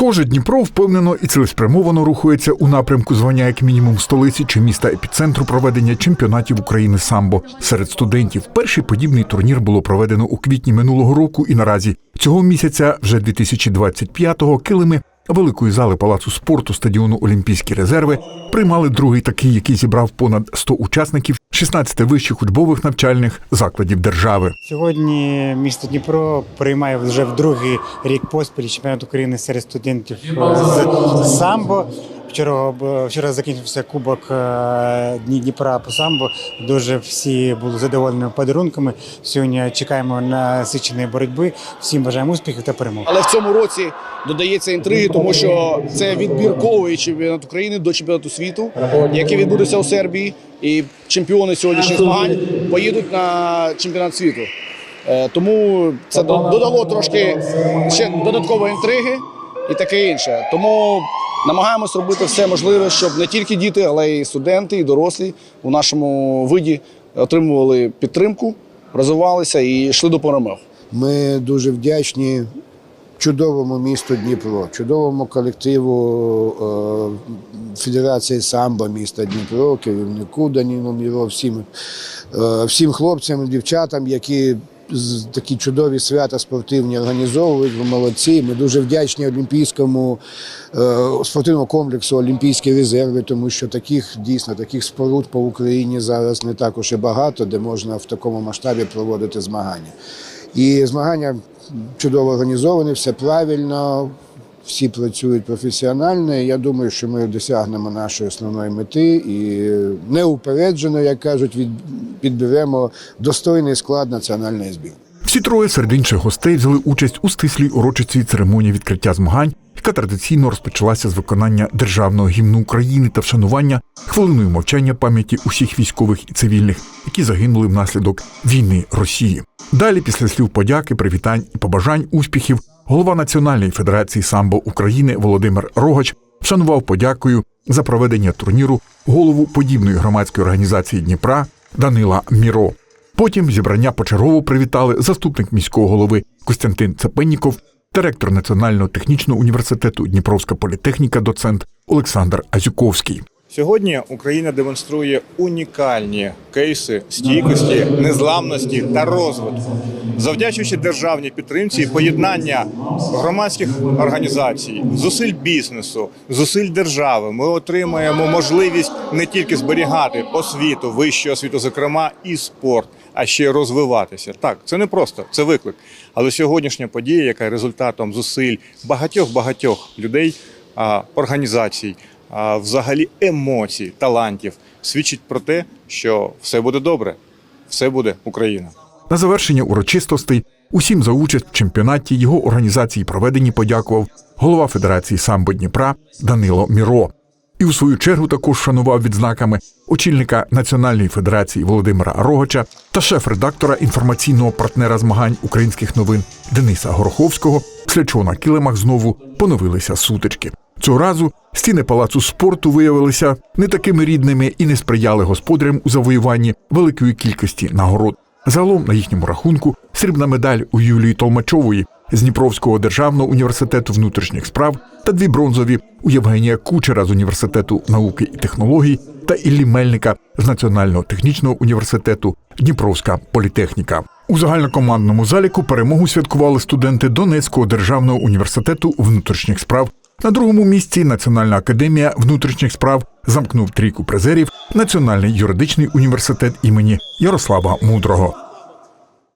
Схоже, Дніпро впевнено і цілеспрямовано рухається у напрямку звання як мінімум столиці чи міста епіцентру проведення чемпіонатів України самбо серед студентів. Перший подібний турнір було проведено у квітні минулого року, і наразі цього місяця, вже 2025-го, килими великої зали палацу спорту стадіону Олімпійські резерви приймали другий такий, який зібрав понад 100 учасників 16 вищих учбових навчальних закладів держави. Сьогодні місто Дніпро приймає вже в другий рік поспіль чемпіонат України серед студентів з самбо. Вчора вчора закінчився кубок е, Дні Дніпра по самбо. Дуже всі були задоволені подарунками. Сьогодні чекаємо насиченої боротьби. Всім бажаємо успіхів та перемог. Але в цьому році додається інтриги, тому що це відбірковий чемпіонат України до чемпіонату світу, який відбудеться у Сербії. І чемпіони сьогоднішніх змагань поїдуть на чемпіонат світу. Е, Тому це додало трошки ще додаткової інтриги і таке інше. Тому намагаємось робити все можливе, щоб не тільки діти, але й студенти, і дорослі у нашому виді отримували підтримку, розвивалися і йшли до перемог. Ми дуже вдячні чудовому місту Дніпро, чудовому колективу е, Федерації самбо міста Дніпро, керівнику Даніну Міро, всім, е, всім хлопцям і дівчатам, які такі чудові свята спортивні організовують. Ви молодці. Ми дуже вдячні Олімпійському е, спортивному комплексу Олімпійські резерви, тому що таких дійсно таких споруд по Україні зараз не також і багато, де можна в такому масштабі проводити змагання. І змагання чудово організовані, все правильно, всі працюють професіонально. Я думаю, що ми досягнемо нашої основної мети і неупереджено, як кажуть, підберемо достойний склад національної збірної. Всі троє серед інших гостей взяли участь у стислій урочистій церемонії відкриття змагань, яка традиційно розпочалася з виконання державного гімну України та вшанування хвилиною мовчання пам'яті усіх військових і цивільних, які загинули внаслідок війни Росії. Далі, після слів подяки, привітань і побажань успіхів, голова Національної федерації самбо України Володимир Рогач вшанував подякою за проведення турніру голову подібної громадської організації Дніпра Данила Міро. Потім зібрання почергово привітали заступник міського голови Костянтин Цепенніков та ректор Національного технічного університету Дніпровська політехніка, доцент Олександр Азюковський. Сьогодні Україна демонструє унікальні кейси стійкості, незламності та розвитку, завдячуючи державній підтримці і поєднання громадських організацій, зусиль бізнесу, зусиль держави. Ми отримаємо можливість не тільки зберігати освіту, вищу освіту, зокрема і спорт, а ще й розвиватися. Так, це не просто, це виклик. Але сьогоднішня подія, яка є результатом зусиль багатьох багатьох людей, організацій взагалі емоцій, талантів свідчить про те, що все буде добре, все буде Україна. На завершення урочистостей усім за участь в чемпіонаті його організації проведенні подякував голова Федерації самбо Дніпра Данило Міро. І у свою чергу також шанував відзнаками очільника Національної федерації Володимира Рогача та шеф-редактора інформаційного партнера змагань українських новин Дениса Гороховського, після чого на килимах знову поновилися сутички. Цього разу стіни палацу спорту виявилися не такими рідними і не сприяли господарям у завоюванні великої кількості нагород. Загалом на їхньому рахунку срібна медаль у Юлії Толмачової з Дніпровського державного університету внутрішніх справ та дві бронзові у Євгенія Кучера з університету науки і технологій та Іллі Мельника з Національного технічного університету Дніпровська політехніка. У загальнокомандному заліку перемогу святкували студенти Донецького державного університету внутрішніх справ. На другому місці Національна академія внутрішніх справ замкнув трійку призерів Національний юридичний університет імені Ярослава Мудрого.